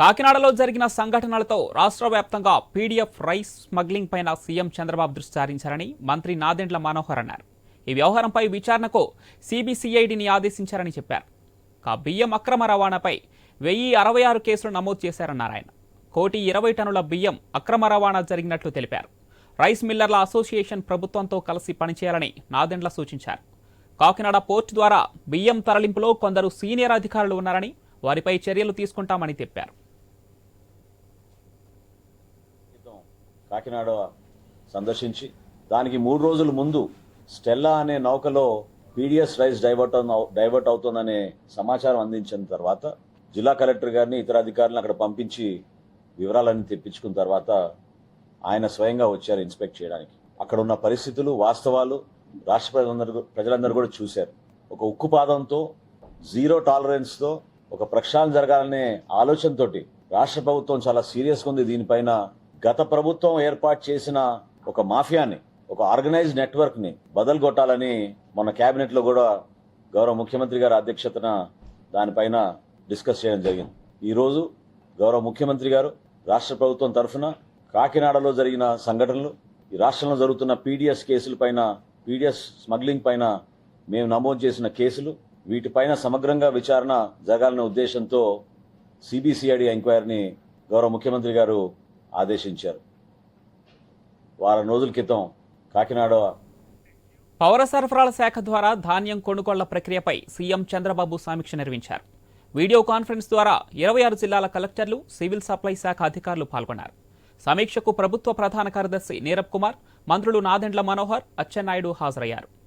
కాకినాడలో జరిగిన సంఘటనలతో రాష్ట్ర వ్యాప్తంగా పీడీఎఫ్ రైస్ స్మగ్లింగ్ పైన సీఎం చంద్రబాబు దృష్టి సారించారని మంత్రి నాదెండ్ల మనోహర్ అన్నారు. ఈ వ్యవహారంపై విచారణకు సిబిసిఐడిని ఆదేశించారని చెప్పారు. కా బియ్యం అక్రమ రవాణాపై వెయ్యి అరవై ఆరు కేసులు నమోదు చేశారన్నారు ఆయన. కోటి ఇరవై టన్నుల బియ్యం అక్రమ రవాణా జరిగినట్లు తెలిపారు. రైస్ మిల్లర్ల అసోసియేషన్ ప్రభుత్వంతో కలిసి పనిచేయాలని నాదెండ్ల సూచించారు. కాకినాడ పోర్టు ద్వారా బియ్యం తరలింపులో కొందరు సీనియర్ అధికారులు ఉన్నారని వారిపై చర్యలు తీసుకుంటామని చెప్పారు. క్రితం కాకినాడ సందర్శించి దానికి మూడు రోజుల ముందు స్టెల్లా అనే నౌకలో పీడిఎస్ రైస్ డైవర్ట్ డైవర్ట్ అవుతుందనే సమాచారం అందించిన తర్వాత జిల్లా కలెక్టర్ గారిని ఇతర అధికారులను అక్కడ పంపించి వివరాలన్నీ తెప్పించుకున్న తర్వాత ఆయన స్వయంగా వచ్చారు ఇన్స్పెక్ట్ చేయడానికి. అక్కడ ఉన్న పరిస్థితులు వాస్తవాలు రాష్ట్ర ప్రజలందరూ ప్రజలందరూ కూడా చూశారు. ఒక ఉక్కు పాదంతో జీరో టాలరెన్స్తో ఒక ప్రక్షాళన జరగాలనే ఆలోచనతోటి రాష్ట్ర ప్రభుత్వం చాలా సీరియస్గా ఉంది దీనిపైన గత ప్రభుత్వం ఏర్పాటు చేసిన ఒక మాఫియాని ఒక ఆర్గనైజ్డ్ నెట్వర్క్ని బదలు కొట్టాలని మన కేబినెట్లో కూడా గౌరవ ముఖ్యమంత్రి గారి అధ్యక్షతన దానిపైన డిస్కస్ చేయడం జరిగింది. ఈరోజు గౌరవ ముఖ్యమంత్రి గారు రాష్ట్ర ప్రభుత్వం తరఫున కాకినాడలో జరిగిన సంఘటనలు ఈ రాష్ట్రంలో జరుగుతున్న పీడిఎస్ కేసుల పైన పీడిఎస్ స్మగ్లింగ్ పైన మేము నమోదు చేసిన కేసులు వీటిపైన సమగ్రంగా విచారణ జరగాలనే ఉద్దేశంతో సిబిసిఐడి ఎంక్వైరీని గౌరవ ముఖ్యమంత్రి గారు ఆదేశించారు. వారం రోజుల క్రితం కాకినాడ పౌర సరఫరాల శాఖ ద్వారా ధాన్యం కొనుగోళ్ళ ప్రక్రియపై సీఎం చంద్రబాబు సమీక్ష నిర్వహించారు. వీడియో కాన్ఫరెన్స్ ద్వారా ఇరవై ఆరు జిల్లాల కలెక్టర్లు సివిల్ సప్లై శాఖ అధికారులు పాల్గొన్నారు. సమీక్షకు ప్రభుత్వ ప్రధాన కార్యదర్శి నీరబ్ కుమార్ మంత్రులు నాదెండ్ల మనోహర్ అచ్చెన్నాయుడు హాజరయ్యారు.